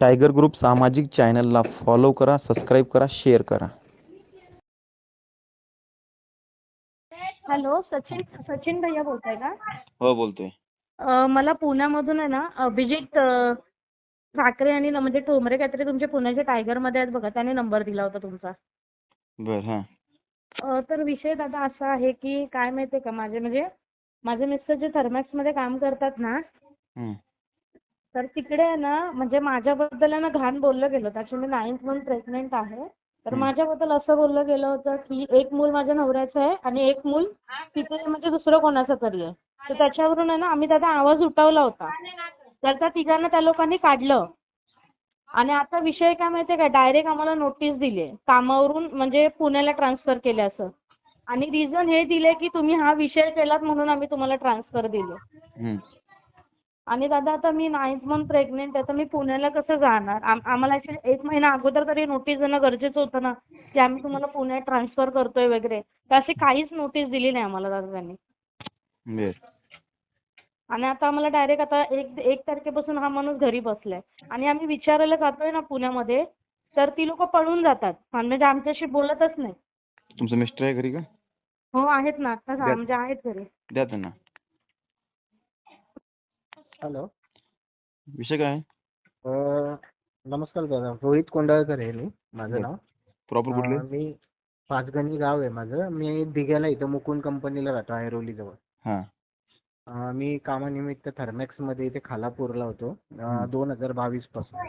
Tiger group सामाजिक चॅनलला follow करा सबस्क्राईब करा शेअर करा. हॅलो सचिन सचिन भैया बोलताय का? हो बोलतोय. अ, मला पुण्यामधून आहे ना अभिजित अ, ठाकरे आणि न- म्हणजे ठोंबरे काहीतरी तुमचे पुण्याच्या टायगरमध्ये आहेत बघा त्याने नंबर दिला होता तुमचा. बर हां. अ, तर विषय दादा असा आहे की काय माहितीये का माझे म्हणजे माझे मिस्टर जे थर्मॅक्समध्ये काम करतात ना हं. तर तिकडे आहे ना म्हणजे माझ्याबद्दल आहे ना घाण बोललं गेलं होतं. ऍक्च्युली नाईन्थ मंथ प्रेग्नेंट आहे. तर. माझ्याबद्दल असं बोललं गेलं होतं की एक मूल माझ्या नवऱ्याचं आहे आणि एक मूल तिथे म्हणजे दुसरं कोणाचं तरी आहे. तर त्याच्यावरून आहे ना आम्ही त्याचा आवाज उठवला होता. तर त्या तिघांना त्या लोकांनी काढलं. आणि आता विषय काय माहितीये का? डायरेक्ट आम्हाला नोटीस दिली आहे कामावरून म्हणजे पुण्याला ट्रान्सफर केले असं. आणि रिझन हे दिले की तुम्ही हा विषय केलात म्हणून आम्ही तुम्हाला ट्रान्सफर दिले. आणि दादा आता मी नाईन्थ मंथ प्रेग्नेंट आहे तर मी पुण्याला कसं जाणार? आम आम्हाला ॲक्च्युली एक महिना अगोदर तरी नोटीस देणं गरजेचं होतं ना की आम्ही तुम्हाला पुण्यात ट्रान्सफर करतोय वगैरे. तर अशी काहीच नोटीस दिली नाही आम्हाला दादा त्यांनी. आणि आता आम्हाला डायरेक्ट आता एक एक तारखेपासून हा माणूस घरी बसलाय. आणि आम्ही विचारायला जातोय ना पुण्यामध्ये तर ती लोक पळून जातात. म्हणजे आमच्याशी बोलतच नाही. तुमचं मिस्टर आहे घरी का? हो आहेत ना. आता द्या. म्हणजे आहेत घरी. द्या त्यांना. हॅलो. विषय काय? अ, नमस्कार दादा. रोहित कोंडाळकर आहे मी. माझं बर. नाव. प्रॉपर कुठले? अ, मी पाचगणी गाव आहे माझं. मी दिघ्याला इथं मुकुंद कंपनीला राहतो ऐरोलीजवळ. हां. अ, मी कामानिमित्त थर्मॅक्समध्ये इथे खालापूरला होतो. हं. दोन हजार बावीसपासून.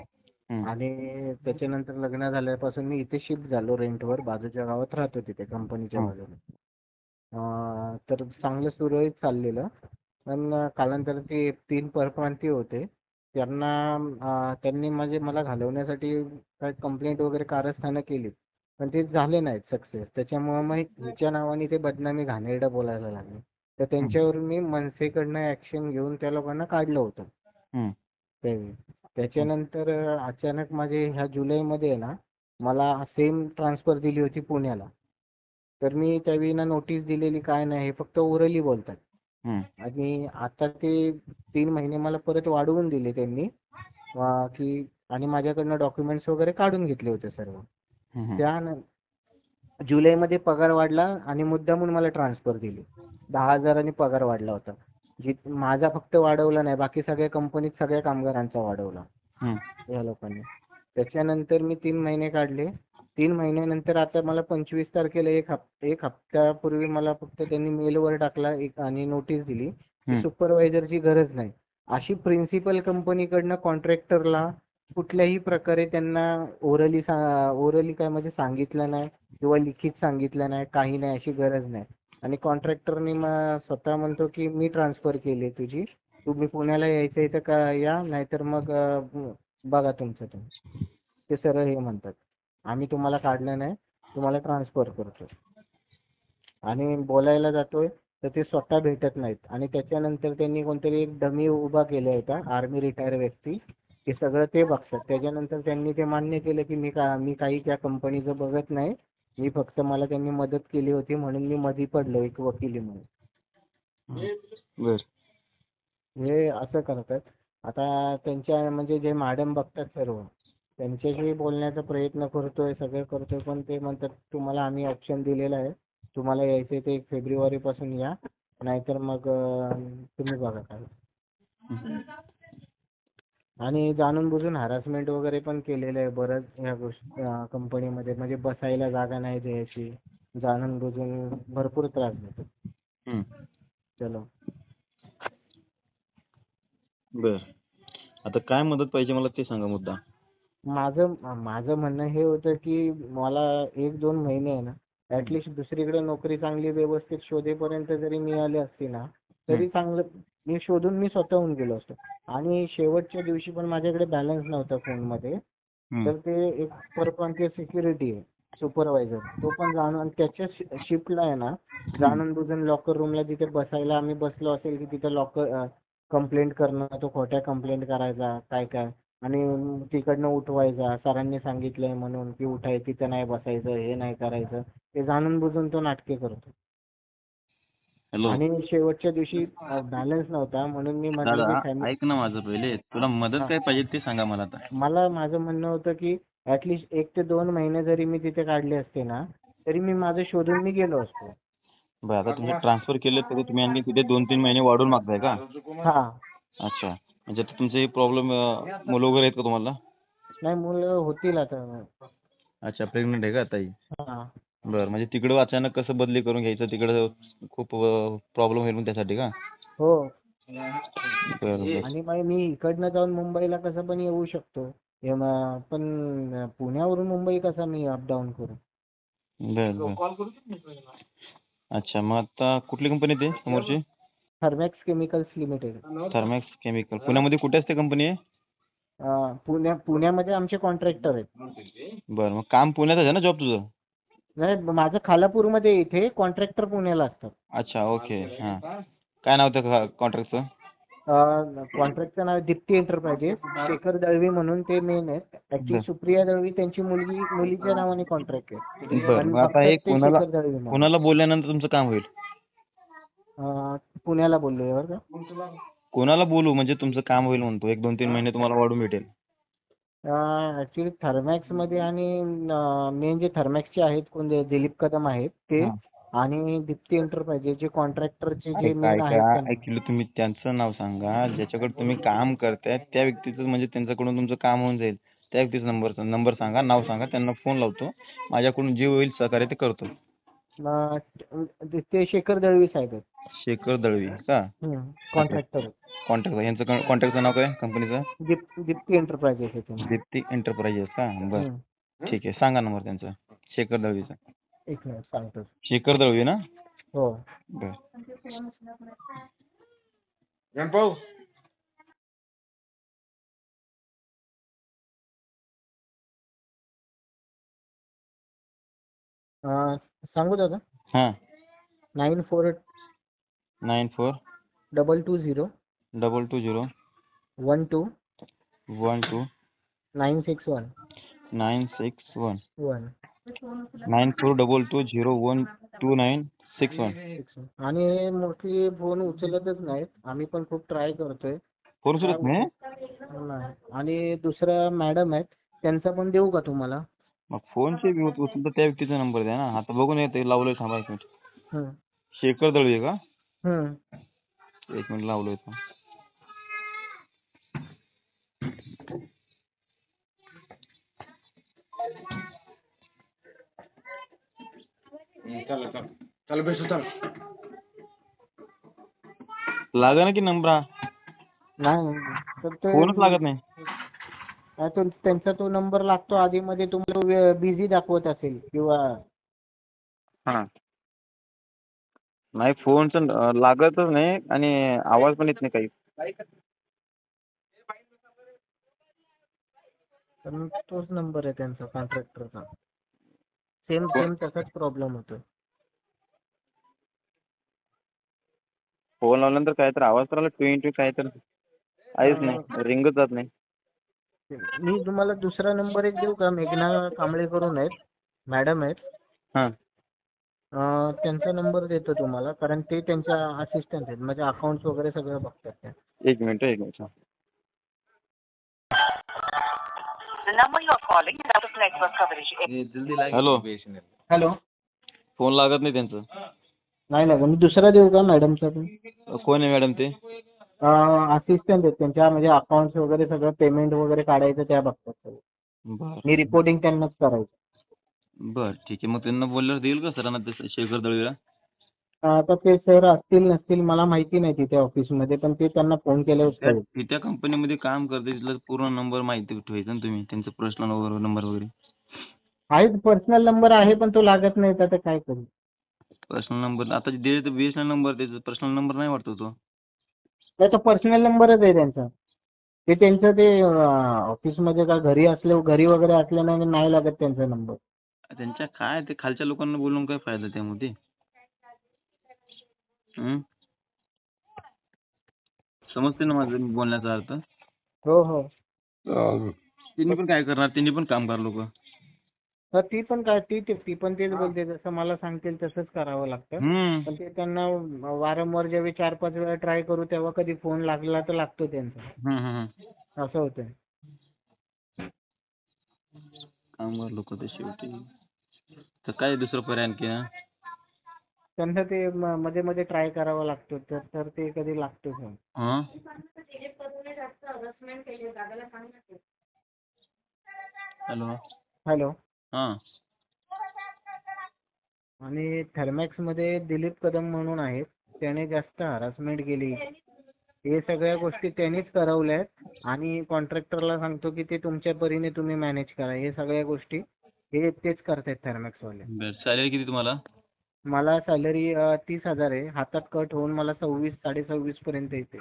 हं. आणि त्याच्यानंतर लग्न झाल्यापासून मी इथे शिफ्ट झालो रेंटवर. बाजूच्या गावात राहतो तिथे कंपनीच्या हं. बाजूला अ, तर चांगलं सुरळीत चाललेलं. पण कालांतरात ते तीन परप्रांतीय होते. त्यांना अ, त्यांनी म्हणजे मला घालवण्यासाठी काय कंप्लेंट वगैरे कारस्थानं केली. पण ते झाले नाहीत सक्सेस त्याच्यामुळे मग हिच्या नावाने ते बदनामी घाणेरडं बोलायला लागले. तर त्यांच्यावर मी मनसेकडनं ऍक्शन घेऊन त्या लोकांना काढलं होतं. त्यावेळी त्याच्यानंतर अचानक माझे ह्या जुलैमध्ये आहे ना मला सेम ट्रान्सफर दिली होती पुण्याला. तर मी त्यावेळी ना नोटीस दिलेली काय नाही हे फक्त ओरली बोलतात. हं. आणि आता ते तीन महिने मला परत वाढवून दिले त्यांनी. अ, की आणि माझ्याकडनं डॉक्युमेंट्स वगैरे काढून घेतले होते सर्व. हं, हं. त्या जुलैमध्ये पगार वाढला आणि मुद्दामून मला ट्रान्सफर दिली. दहा हजारांनी पगार वाढला होता. जी माझा फक्त वाढवला नाही बाकी सगळ्या कंपनीत सगळ्या कामगारांचा वाढवला. हं. या लोकांनी. त्याच्यानंतर मी तीन महिने काढले. तीन महिन्यानंतर आता मला पंचवीस तारखेला एक हप एक हप्त्यापूर्वी मला फक्त त्यांनी मेलवर टाकला एक आणि नोटीस दिली हं. सुपरवायझरची गरज नाही. अशी प्रिन्सिपल कंपनीकडनं कॉन्ट्रॅक्टरला कुठल्याही प्रकारे त्यांना ओरली ओरली काय म्हणजे सांगितलं नाही किंवा लिखित सांगितलं नाही काही नाही अशी गरज नाही. आणि कॉन्ट्रॅक्टरने मग स्वतः म्हणतो की मी ट्रान्सफर केली तुझी तुम्ही पुण्याला यायचं आहे तर का या नाहीतर मग बघा तुमचं तुम्ही ते सरळ हे म्हणतात. आम्ही तुम्हाला काढलं नाही तुम्हाला ट्रान्सफर करतो आणि बोलायला जातोय तर ते स्वतः भेटत नाहीत. आणि त्याच्यानंतर त्यांनी कोणतरी एक डमी उभा केला होता आर्मी रिटायर व्यक्ती. ते सगळं ते बघतात. त्याच्यानंतर त्यांनी ते मान्य केलं की मी का मी काही त्या कंपनीचं बघत नाही. मी फक्त मला त्यांनी मदत केली होती म्हणून मी मध्ये पडलो एक वकिली म्हणून. बर. हे असं करतात. आता त्यांच्या म्हणजे जे मॅडम बघतात सर्व त्यांच्याशी बोलण्याचा प्रयत्न करतोय सगळं करतोय पण ते म्हणतात तुम्हाला आम्ही ऑप्शन दिलेला आहे. तुम्हाला यायचंय ते फेब्रुवारी पासून या. नाहीतर मग तुम्ही बघा काय आणि जाणून बुजून हॅरासमेंट वगैरे पण केलेलं आहे बरंच ह्या गोष्टी कंपनीमध्ये म्हणजे बसायला जागा नाही द्यायची. जाणून बुजून भरपूर त्रास देतो. हं. चलो. बर. आता काय मदत पाहिजे मला ते सांगा मुद्दा माझं माझं म्हणणं हे होतं की मला एक दोन महिने आहे ना ऍटलिस्ट दुसरीकडे नोकरी चांगली व्यवस्थित शोधेपर्यंत जरी मिळाली असती ना तरी चांगलं मी शोधून मी स्वतःहून गेलो असतो. आणि शेवटच्या दिवशी पण माझ्याकडे बॅलन्स नव्हता फोनमध्ये. हं. तर ते एक परप्रांतीय सिक्युरिटी आहे सुपरवायझर तो पण जाणून आणि त्याच्या शिफ्टला आहे ना जाणून बुजून लॉकर रूमला जिथे बसायला आम्ही बसलो असेल की तिथे लॉकर कंप्लेंट करणं तो खोट्या कंप्लेंट करायचा काय काय आणि तिकडनं उठवायचा सरांनी सांगितलंय म्हणून की उठाय तिथं नाही बसायचं हे नाही करायचं ते जाणून बुजून तो नाटके करतो. हॅलो. आणि शेवटच्या दिवशी बॅलन्स नव्हता म्हणून मी म्हटलं की ऐक ना माझं पहिले तुला मदत काय पाहिजे ते सांगा मला आता. मला माझं म्हणणं होतं की ऍटलिस्ट एक ते दोन महिने जरी मी तिथे काढले असते ना तरी मी माझं शोधून मी गेलो असतो. बरं आता तुम्ही ट्रान्सफर केले तरी तुम्ही आणखी तिथे दोन तीन महिने वाढून मागताय का? हा. अच्छा. म्हणजे आता तुमचे प्रॉब्लेम मुलं वगैरे आहेत का तुम्हाला? नाही मुलं होतील आता. अच्छा प्रेग्नेंट आहे का ताई? हा. बरं म्हणजे तिकडं अचानक कसं बदली करून घ्यायचं? तिकडं खूप प्रॉब्लेम होईल मग त्यासाठी का? हो. बरं बरं. आणि मग मी इकडनं जाऊन मुंबईला कसं पण येऊ शकतो. हे म- पण पुण्यावरून मुंबई कसा मी अपडाऊन करू? बरं बरं. अच्छा मग आता कुठली कंपनी ते समोरची? Thermax chemicals limited. Thermax chemical. पुण्यामध्ये कुठे असते कंपनी आहे पुण्या पुण्यामध्ये आमचे कॉन्ट्रॅक्टर आहेत. बरं मग काम पुण्यातच आहे ना जॉब तुझं? नाही माझं खालापूरमध्ये इथे कॉन्ट्रॅक्टर पुण्याला असतात. अच्छा ओके हां. काय नाव त्या कॉन्ट्रॅक्टचं कॉन्ट्रॅक्टचं नाव दीप्ती एंटरप्राइजेस शेखर दळवी म्हणून ते मेन आहेत. ऍक्च्युली. सुप्रिया दळवी त्यांची मुलगी मुलीच्या नावाने कॉन्ट्रॅक्ट आहे. बरं पण मग आता फक्त हे ते कोणाला शेखर दळवी म्हणून. कोणाला बोलल्यानंतर तुमचं काम होईल? अं, पुण्याला बोललोय बरं का. कोणाला बोलू? म्हणजे तुमचं काम होईल म्हणतो. एक दोन तीन महिने तुम्हाला वाढून भेटेल. ऍक्च्युली थर्मॅक्समध्ये आणि मेन जे थर्मॅक्सचे आहेत कोण ते दिलीप कदम आहेत ते हां. आणि दीप्ती एंटरप्राइजेस जे कॉन्ट्रॅक्टरचे जे मेन आहेत ऍक्च्युली तुम्ही त्यांचं नाव सांगा. ज्याच्याकडे तुम्ही काम करताय त्या व्यक्तीचं म्हणजे त्यांच्याकडून तुमचं काम होऊन जाईल. त्या व्यक्तीचा नंबर नंबर सांगा नाव सांगा. त्यांना फोन लावतो. माझ्याकडून जे होईल सहकार्य ते करतो. अं, ते- ते शेखर दळवी साहेब आहेत. शेखर दळवी का? कॉन्ट्रॅक्टर कॉन्टॅक्ट यांचं कॉन्टॅक्टचं नाव काय कंपनीचं दीप दीप्ती एंटरप्राइजेस आहे त्यांचं. दीप्ती एंटरप्राइजेस का? बरं. हम्म. ठीक आहे सांगा नंबर त्यांचा. शेखर दळवीचा. एक मिनिट सांगतो. शेखर दळवी ना? हो. बरं. सांगू दादा? हां. Nine four nine four double two zero double two zero one two one two nine six one nine six one one. Nine four double two zero one two nine six one. आणि mostly phone उचलतच नाहीत. आम्ही पण खूप try करतोय. Phone Surat नाही. आणि दुसरं मॅडम आहेत त्यांचा पण देऊ का तुम्हाला? मग फोनचे उचलता त्या व्यक्तीचा नंबर द्या ना. आता बघून येते लावलोय थांबा एक मिनिट. शेखर दळवी का. एक मिनिट लावलोय थांब. लागा ना की नंबर हा? नाही तर ते फोनच लागत नाही, तो त्यांचा तो नंबर लागतो आधी मध्ये तुम्हाला बिझी दाखवत असेल किंवा हा. नाही फोनचं लागतच नाही आणि आवाज पण येत नाही काही. तोच नंबर आहे त्यांचा कॉन्ट्रॅक्टरचा सेम सेम तसाच प्रॉब्लेम होतो फोन लावल्यानंतर काय तर आवाज तर आला ट्वेंटी काय तर आहेच नाही रिंगच जात नाही. मी तुम्हाला दुसरा नंबर एक देऊ का? मेघना कांबळे करून आहेत. मॅडम आहेत. हां. अं, त्यांचा नंबर देतो तुम्हाला कारण ते त्यांच्या असिस्टंट आहेत. म्हणजे अकाउंट्स वगैरे सगळं बघतात त्या. एक मिनिट एक minute The number you are calling is out of network coverage. Hello hello phone लागत नाही त्यांचं. नाही लागत मी दुसरा देऊ का मॅडमचा पण? कोण आहे मॅडम ते? असिस्टंट आहेत त्यांच्या म्हणजे अकाउंट्स वगैरे सगळं पेमेंट वगैरे काढायचं त्या बघतात सगळं. बर. मी रिपोर्टिंग त्यांनाच करायचं. बर ठीक आहे. मग त्यांना बोलल्यावर देईल का सरांना ते शेखर दळवीला? आता ते सर असतील नसतील मला माहिती नाही तिथे ऑफिसमध्ये पण ते त्यांना फोन केल्यावर कळेल. त्या कंपनीमध्ये काम करते तिथला पूर्ण नंबर माहिती ठेवायचा ना तुम्ही त्यांचा पर्सनल वगैरे नंबर वगैरे. आहे पर्सनल नंबर आहे पण तो लागत नाही तर आता काय करू? पर्सनल नंबर आता जे दिले ते B S N L number त्याचा पर्सनल नंबर नाही वाटतो तो त्याचा पर्सनल नंबरच आहे त्यांचा. ते त्यांचं ते ऑफिसमध्ये का घरी असले घरी वगैरे असल्याने नाही लागत त्यांचा नंबर त्यांच्या काय ते खालच्या लोकांना बोलून काय फायदा त्यामध्ये? हम्म? समजते ना माझं बोलण्याचा अर्थ? हो हो. त्यांनी पण काय करणार? त्यांनी पण कामगार लोक. तर ती पण काय ती ती पण तेच बोलते जसं मला सांगतील तसंच करावं लागतं. पण ते त्यांना वारंवार ज्यावेळी चार पाच वेळा ट्राय करू तेव्हा कधी फोन लागला तर लागतो त्यांचा. हम्म, हम्म, हम्म. असं होतंय. कामगार लोक ते शेवटी. तर काय दुसरं पर्याय आणखी हा? त्यांना ते मध्ये मध्ये ट्राय करावा लागतो तर तर ते कधी लागतो फोन हा? हॅलो? हॅलो? हा. आणि थर्मॅक्समध्ये दिलीप कदम म्हणून आहेत. त्याने जास्त हरासमेंट केली. हे सगळ्या गोष्टी त्यांनीच करवल्यात. आणि कॉन्ट्रॅक्टरला सांगतो की ते तुमच्या परीने तुम्ही मॅनेज करा. हे सगळ्या गोष्टी हे तेच करतायत थर्मॅक्स वाले बर सॅलरी किती तुम्हाला? मला सॅलरी तीस हजार आहे. हातात कट होऊन मला सव्वीस साडे सव्वीस पर्यंत येते.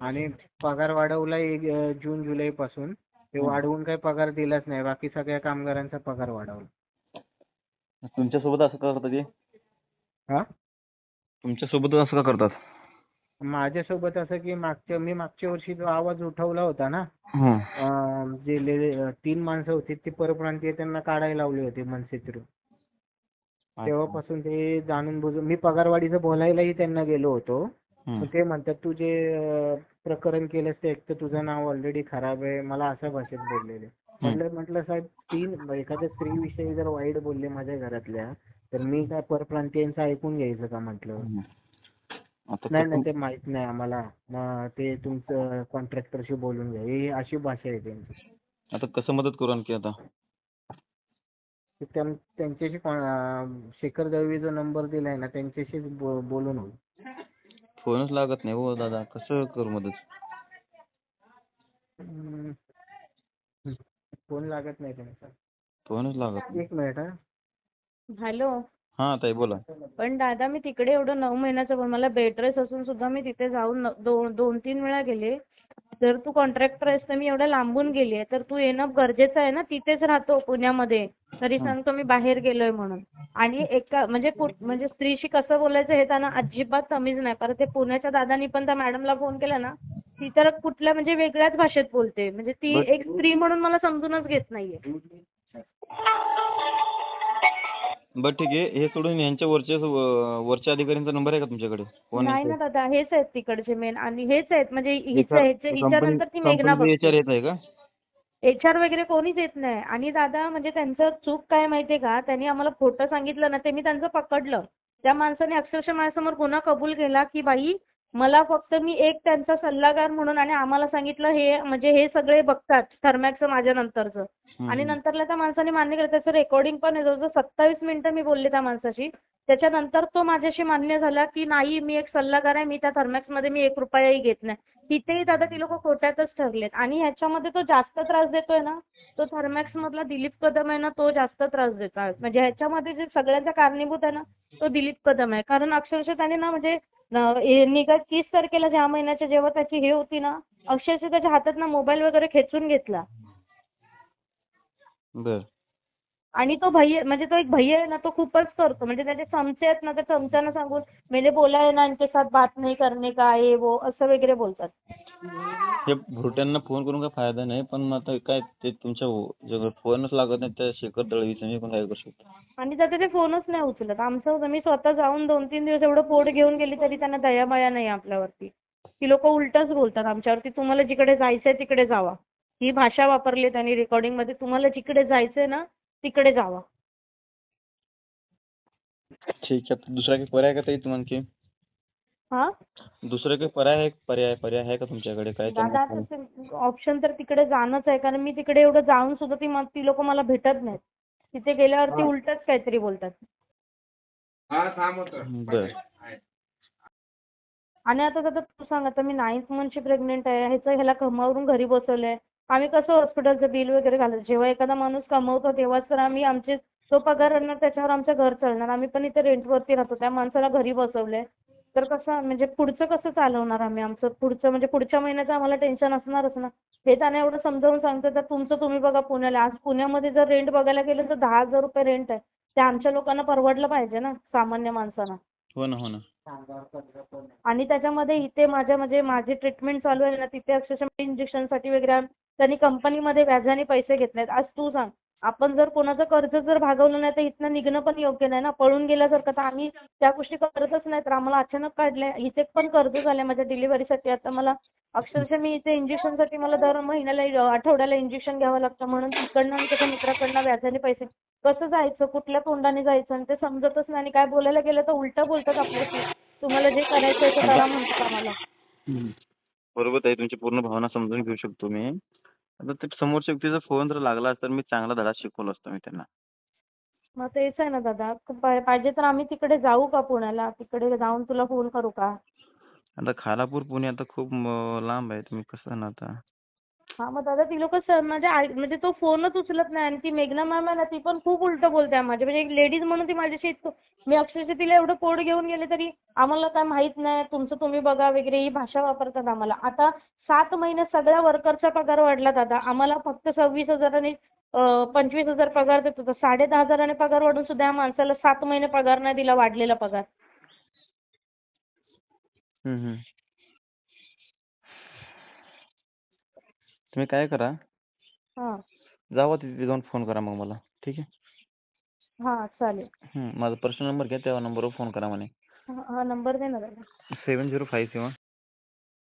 आणि पगार वाढवला एक अं, जून जुलै पासून. ते वाढवून काही पगार दिलाच नाही बाकी सगळ्या कामगारांचा पगार वाढवला. तुमच्यासोबत असं का करतात ते हा? तुमच्यासोबत असं का करतात? माझ्यासोबत असं की मागच्या मी मागच्या वर्षी जो आवाज उठवला होता ना. अं, जे ले- तीन माणसं होती ती परप्रांतीय त्यांना काढायला लावली होती मनसे थ्रू तेव्हापासून ते जाणून बुजून मी पगारवाढीचं बोलायलाही त्यांना गेलो होतो. मग ते म्हणतात तू जे प्रकरण केलंस ते एक तर तुझं नाव ऑलरेडी खराब आहे. मला अशा भाषेत बोललेले. म्हटलं म्हटलं साहेब तीन एखाद्या स्त्रीविषयी जर वाईट बोलले माझ्या घरातल्या तर मी काय परप्रांतीयांचं ऐकून घ्यायचं का म्हटलं? नाही नाही ते माहीत नाही आम्हाला. मग ते तुमचं कॉन्ट्रॅक्टरशी बोलून घ्या. ही अशी भाषा आहे त्यांची. आता कसं मदत करू आणखी आता? त्यांच्याशी शेखर दळवी जो नंबर दिलाय ना त्यांच्याशीच बोलून होईल. फोनच लागत नाही हो दादा कसं करू मदत? हम्म. फोन लागत नाही फोनच लागत नाही. एक मिनिट हा. हॅलो. हा ताई बोला. पण दादा मी तिकडे एवढं नऊ महिन्याचं पण मला बेड रेस्ट असून सुद्धा मी तिथे जाऊन न- दोन दोन तीन वेळा गेले. जर तू कॉन्ट्रॅक्टर आहेस तर मी एवढ्या लांबून गेली आहे तर तू येणं गरजेचं आहे ना तिथेच राहतो पुण्यामध्ये. तरी सांगतो मी बाहेर गेलोय म्हणून. आणि एका म्हणजे म्हणजे स्त्रीशी कसं बोलायचं हे त्यांना अजिबात तमीज नाही. कारण ते पुण्याच्या दादानी पण त्या मॅडमला फोन केला ना ती तर कुठल्या म्हणजे वेगळ्याच भाषेत बोलते. म्हणजे ती एक स्त्री म्हणून मला समजूनच घेत नाहीये. बरं ठीक आहे. हे सोडून यांच्या वरच्या वरच्या अधिकाऱ्यांचा नंबर आहे का तुमच्याकडे? कोण नाही ना दादा हेच आहेत तिकडचे मेन आणि हेच आहेत म्हणजे हिचं ह्याच्या- हिच्यानंतर ती मेघना कंपनी बघते. एच येत आहे का? एच आर वगैरे कोणीच येत नाही. आणि दादा म्हणजे त्यांचं चूक काय माहितीये का? त्यांनी आम्हाला खोटं सांगितलं ना ते मी त्यांचं पकडलं. त्या माणसाने अक्षरशः माझ्यासमोर गुन्हा कबूल केला की बाई मला फक्त मी एक त्यांचा सल्लागार म्हणून आणि आम्हाला सांगितलं हे म्हणजे हे सगळे बघतात थर्मॅक्सचं माझ्या नंतरचं. आणि नंतरला त्या माणसाने मान्य केलं त्याचं रेकॉर्डिंग पण आहे जवळजवळ सत्तावीस मिनिटं मी बोलले त्या माणसाशी. त्याच्यानंतर तो माझ्याशी मान्य झाला की नाही मी एक सल्लागार आहे मी त्या थर्मॅक्समध्ये मी एक रुपयाही घेत नाही. तिथेही दादा ती लोक खोट्यातच ठरलेत. आणि ह्याच्यामध्ये तो जास्त त्रास देतोय ना तो थर्मॅक्स मधला दिलीप कदम आहे ना तो जास्त त्रास देतोय. म्हणजे ह्याच्यामध्ये जे सगळ्यांचा कारणीभूत आहे ना तो दिलीप कदम आहे. कारण अक्षरशः त्याने ना म्हणजे निघत तीस तारखेला ज्या महिन्याच्या जेव्हा त्याची हे होती ना अक्षरशः त्याच्या हातात ना मोबाईल वगैरे खेचून घेतला. आणि तो भैया म्हणजे तो एक भैया आहे ना तो खूपच करतो. म्हणजे त्याचे चमचे आहेत ना त्या चमच्यांना सांगून मेरे बोला है ना इनके साथ बात नहीं करने का ये वो असं वगैरे बोलतात. हे भुरट्यांना फोन करून काय फायदा नाही पण मग आता काय ते तुमच्या जर फोनच लागत नाही त्या शेखर दळवीचं मी पण काय करू शकतो? आणि त्याचे ते फोनच नाही उचलत. आमचं होतं मी स्वतः जाऊन दोन तीन दिवस एवढं पोट घेऊन गेली तरी त्यांना दयामाया नाही आपल्यावरती. ती लोक उलटच बोलतात आमच्यावरती तुम्हाला जिकडे जायचंय तिकडे जावा. ही भाषा वापरली त्यांनी रेकॉर्डिंगमध्ये तुम्हाला जिकडे जायचंय ना तिकडे जावा. ठीक आहे. दुसरा काही पर्याय का ताई तुम्हाला आणखी हा? दुसरं काही पर्याय आहे पर्याय पर्याय आहे का तुमच्याकडे? काय दादा त्यांना तसं ऑप्शन तर तिकडे जाणंच आहे. कारण मी तिकडे एवढं जाऊन सुद्धा ती म- ती लोक मला भेटत नाहीत. तिथे गेल्यावरती उलटच काहीतरी बोलतात. बर. आणि आता दादा तू सांग आता मी नाईन्थ मंथची प्रेग्नेंट आहे. ह्याचं ह्याला कमावरून घरी बसवलंय. आम्ही कसं हॉस्पिटलचं बिल वगैरे घालायचं जेव्हा एखादा माणूस कमवतो तेव्हाच तर आम्ही आमचे तो पगार आणणार त्याच्यावर आमचं घर चालणार. आम्ही पण इथे रेंटवरती राहतो त्या माणसाला घरी बसवलंय. तर कसं म्हणजे पुढचं कसं चालवणार आम्ही आमचं? पुढचं म्हणजे पुढच्या महिन्याचं आम्हाला टेन्शन असणारच ना. हे त्यांना एवढं समजावून सांगतो तर तुमचं तुम्ही बघा पुण्याला. आज पुण्यामध्ये जर रेंट बघायला गेलं तर दहा हजार रुपये रेंट आहे. ते आमच्या लोकांना परवडलं पाहिजे ना सामान्य माणसांना. हो ना हो ना. आणि त्याच्यामध्ये इथे माझ्या म्हणजे माझी ट्रीटमेंट चालू आहे ना तिथे अक्षरशः इंजेक्शनसाठी वगैरे त्यांनी कंपनीमध्ये व्याजाने पैसे घेतलेत आज तू सांग आपण जर कोणाचं कर्ज जर भागवलं नाही तर इथनं निघणं पण योग्य नाही ना? पळून गेल्यासारखं तर आम्ही त्या गोष्टी करतच नाही तर आम्हाला अचानक काढले इथे पण कर्ज झाले माझ्या डिलिव्हरीसाठी. आता मला अक्षरशः मी इथे इंजेक्शनसाठी मला दर महिन्याला आठवड्याला इंजेक्शन घ्यावं लागतं. म्हणून तिकडनं आणि त्याच्या मित्राकडनं व्याजाने पैसे. कसं जायचं? कुठल्या तोंडाने जायचं? आणि ते समजतच नाही. आणि काय बोलायला गेलं तर उलटं बोलतात आपल्याशी. तुम्हाला जे करायचं आहे ते करा म्हणतात आम्हाला. बरोबर ताई तुमची पूर्ण भावना समजून घेऊ शकतो मी. आता ते समोरच्या व्यक्तीचा फोन जर लागला असता तर मी चांगला धडा शिकवला असता मी त्यांना. मग तेच आहे ना दादा. पा- पाहिजे तर आम्ही तिकडे जाऊ का पुण्याला? तिकडे जाऊन तुला फोन करू का? आता खालापूर पुणे आता खूप म- लांब आहे. तुम्ही कसं ना आता? हा मग दादा ती लोक म्हणजे आई- म्हणजे तो फोनच उचलत नाही आणि ती मेघना मॅम आहे ना ती पण खूप उलटं बोलते माझ्या म्हणजे एक लेडीज म्हणून ती माझ्याशी इतकं मी अक्षरशः तिला एवढं कोड घेऊन गेले तरी आम्हाला काय माहीत नाही तुमचं तुम्ही बघा वगैरे ही भाषा वापरतात आम्हाला. आता सात महिने सगळ्या वर्करचा पगार वाढला दादा. आम्हाला फक्त सव्वीस हजाराने पंचवीस हजार पगार देत होता. साडे दहा हजाराने पगार वाढून सुद्धा या माणसाला सात महिने पगार नाही दिला वाढलेला पगार हम्म, हम्म. तुम्ही काय करा हां. जावा तिथे जाऊन फोन करा मग मला ठीक आहे? हां चालेल. माझा पर्सनल नंबर घ्या त्या नंबरवर फोन करा म्हणे. हा हा नंबर दे ना दादा सेवन झिरो फाईव्ह सेवन